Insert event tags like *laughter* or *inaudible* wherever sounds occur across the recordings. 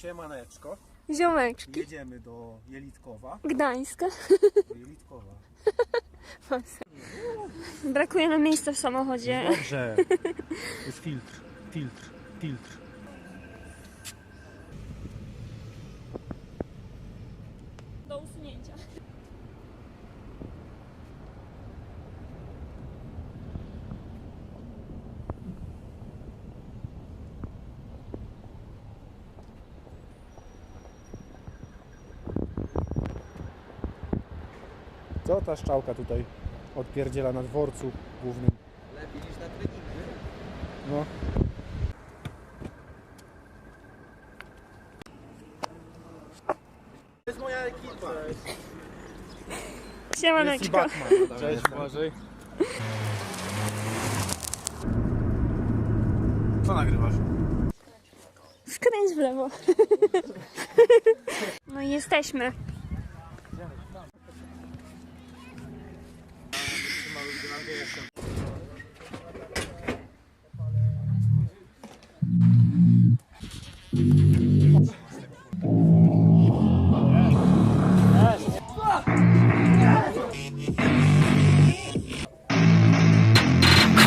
Siemaneczko. Ziomeczki. Jedziemy do Jelitkowa. Gdańska. Do Jelitkowa. *laughs* Brakuje nam miejsca w samochodzie. Dobrze. Jest filtr, filtr, filtr. Do usunięcia. Co ta szczałka tutaj odpierdziela na dworcu głównym? Lepiej niż na treningu. No. To jest moja ekipa. Siemaneczko. Cześć Błażej. Co nagrywasz? Skręć w lewo. *laughs* No i jesteśmy. Awesome.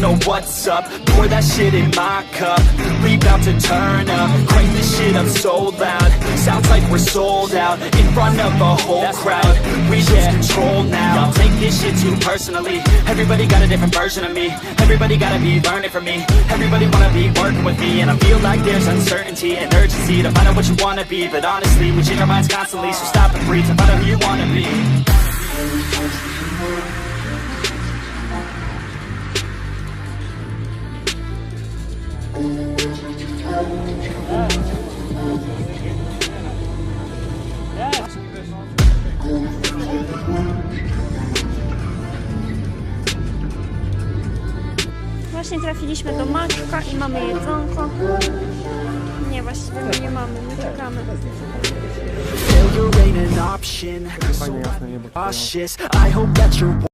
know what's up. Pour that shit in my cup. We bout to turn up. Crank this shit up so loud. Sounds like we're sold out In front of a whole That's crowd. We lose control now. Y'all take this shit too personally. Everybody got a different version of me. Everybody gotta be learning from me. Everybody wanna be working with me. And I feel like there's uncertainty and urgency To find out what you wanna be. But honestly, we change our minds constantly. So stop and breathe to find out who you wanna be Właśnie trafiliśmy do Maczka i mamy jedzonko. Nie, właściwie my nie mamy, my czekamy. Niebo. Cautious, I hope that you're